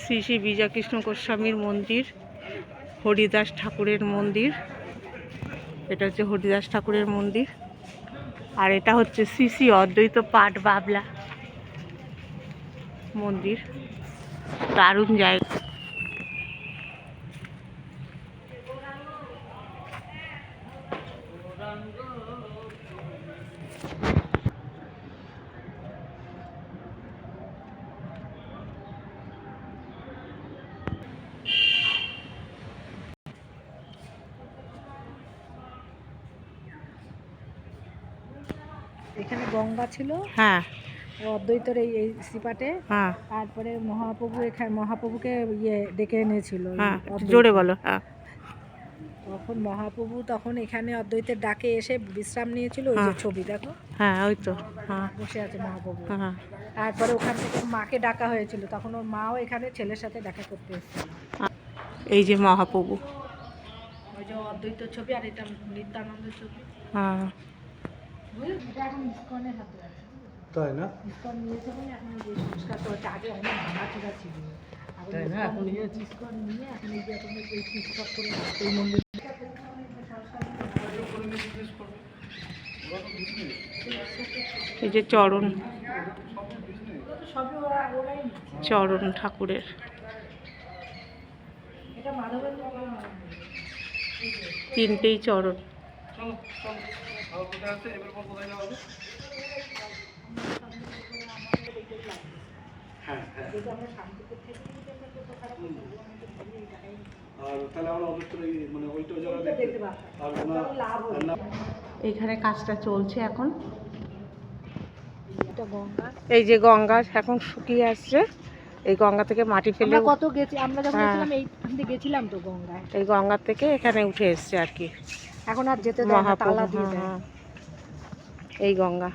শ্রী শ্রী বিজয়কৃষ্ণ গোস্বামীর মন্দির, হরিদাস ঠাকুরের মন্দির। এটা হচ্ছে হরিদাস ঠাকুরের মন্দির। আর এটা হচ্ছে শ্রী শ্রী অদ্বৈত পাট বাবলা মন্দির। দারুণ জায়গা। এখানে গঙ্গা ছিল। হ্যাঁ। অদ্বৈতর এই এই সিপাটে হ্যাঁ। তারপরে মহাপ্রভু এখানে মহাপ্রভুকে ইয়ে ডেকে এনেছিল। হ্যাঁ জোরে বলো হ্যাঁ। তখন মহাপ্রভু তখন এখানে অদ্বৈতের ডাকে এসে বিশ্রাম নিয়েছিল। ওই যে হ্যাঁ। ছবি দেখো। হ্যাঁ ওই তো হ্যাঁ। বসে আছে মহাপ্রভু। হ্যাঁ। তারপরে ওখান থেকে মাকে ডাকা হয়েছিল। তখন ওর মাও এখানে ছেলের সাথে দেখা করতে এসেছিল। এই যে মহাপ্রভু। ওই যে অদ্বৈত ছবি আর এটা নিত্যানন্দ ছবি। হ্যাঁ। তাই না? এই যে তাই না? এখন এই চরণ। চরণ ঠাকুরের। এটা মাধবের মতো তিনটেই চরণ। হ্যাঁ হ্যাঁ এই মানে ওইটা জায়গা ওইটা দেখতে দেখতে পারতাম। আর তাহলে ওনার লাভ আর হতো। না এইখানে কাজটা চলছে এখন এই যে গঙ্গা এখন শুকিয়ে আসছে এই গঙ্গা থেকে মাটি ফেলে কত গেছি আমরা যখন হ্যাঁ। গেছিলাম এইখান দিয়ে গেছিলাম তো গঙ্গায় এই গঙ্গা থেকে এখানে উঠে এসছে আর কি এখন আর যেতে দেয় না তালা দিয়ে হ্যাঁ, দেয় হ্যাঁ। এই গঙ্গা